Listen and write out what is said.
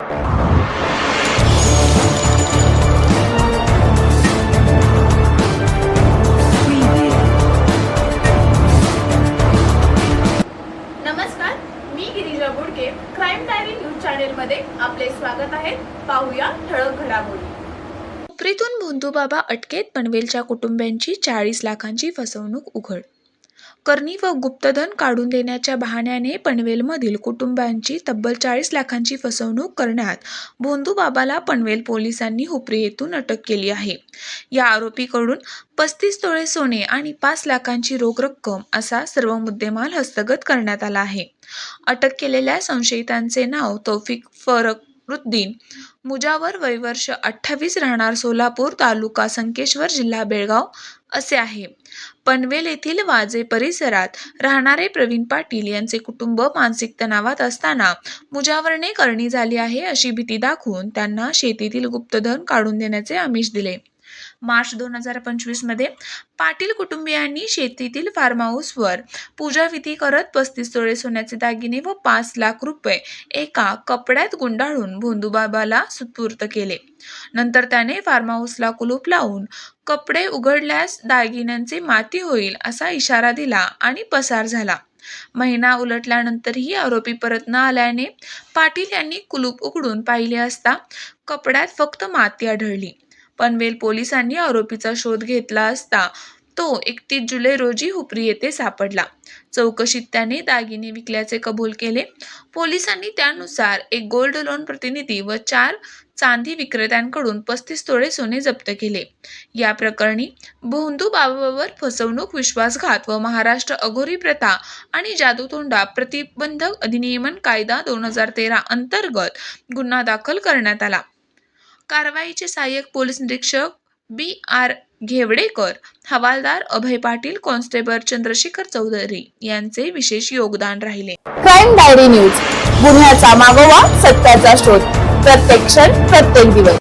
आपले स्वागत आहे. पाहूया ठळक घडामोडी. उपरीतून भोंदूबाबा अटकेत पनवेलच्या कुटुंबियांची चाळीस लाखांची फसवणूक उघड करणी व गुप्तधन काढून देण्याच्या बहाण्याने पनवेलमधील कुटुंबांची तब्बल चाळीस लाखांची फसवणूक करण्यात भोंदूबाबाला पनवेल पोलिसांनी हुपरी येथून अटक केली आहे. या आरोपीकडून पस्तीस तोळे सोने आणि पाच लाखांची रोख रक्कम असा सर्व मुद्देमाल हस्तगत करण्यात आला आहे. अटक केलेल्या संशयितांचे नाव तौफिक फरक रुद्दीन मुजावर वयवर्ष अठ्ठावीस राहणार सोलापूर तालुका संकेश्वर जिल्हा बेळगाव असे आहे. पनवेल येथील वाजे परिसरात राहणारे प्रवीण पाटील यांचे कुटुंब मानसिक तणावात असताना मुजावरने करणी झाली आहे अशी भीती दाखवून त्यांना शेतीतील गुप्तधन काढून देण्याचे आमिष दिले. मार्च दोन हजार पंचवीसमध्ये पाटील कुटुंबियांनी शेतीतील फार्म हाऊसवर पूजाविधी करत पस्तीस तोळे सोन्याचे दागिने व पाच लाख रुपये एका कपड्यात गुंडाळून भोंदूबाबाला सुपूर्त केले. नंतर त्याने फार्म हाऊसला कुलूप लावून कपडे उघडल्यास दागिन्यांचे माती होईल असा इशारा दिला आणि पसार झाला. महिना उलटल्यानंतरही आरोपी परत न आल्याने पाटील यांनी कुलूप उघडून पाहिले असता कपड्यात फक्त माती आढळली. पनवेल पोलिसांनी आरोपीचा शोध घेतला असता तो एकतीस जुलै रोजी हुपरी येथे सापडला. चौकशीत त्याने दागिने विकल्याचे कबूल केले. पोलिसांनी त्यानुसार एक गोल्ड लोन प्रतिनिधी व चार चांदी विक्रेत्यांकडून पस्तीस तोळे सोने जप्त केले. या प्रकरणी भोंदू बाबावर फसवणूक विश्वासघात व महाराष्ट्र अघोरी प्रथा आणि जादूतोंडा प्रतिबंधक अधिनियमन कायदा दोन हजार तेरा अंतर्गत गुन्हा दाखल करण्यात आला. कारवाईचे सहाय्यक पोलीस निरीक्षक बी आर घेवडेकर हवालदार अभय पाटील कॉन्स्टेबल चंद्रशेखर चौधरी यांचे विशेष योगदान राहिले. क्राईम डायरी न्यूज गुन्ह्याचा मागोवा सत्याचा शोध. प्रत्येक क्षण प्रत्येक दिवस.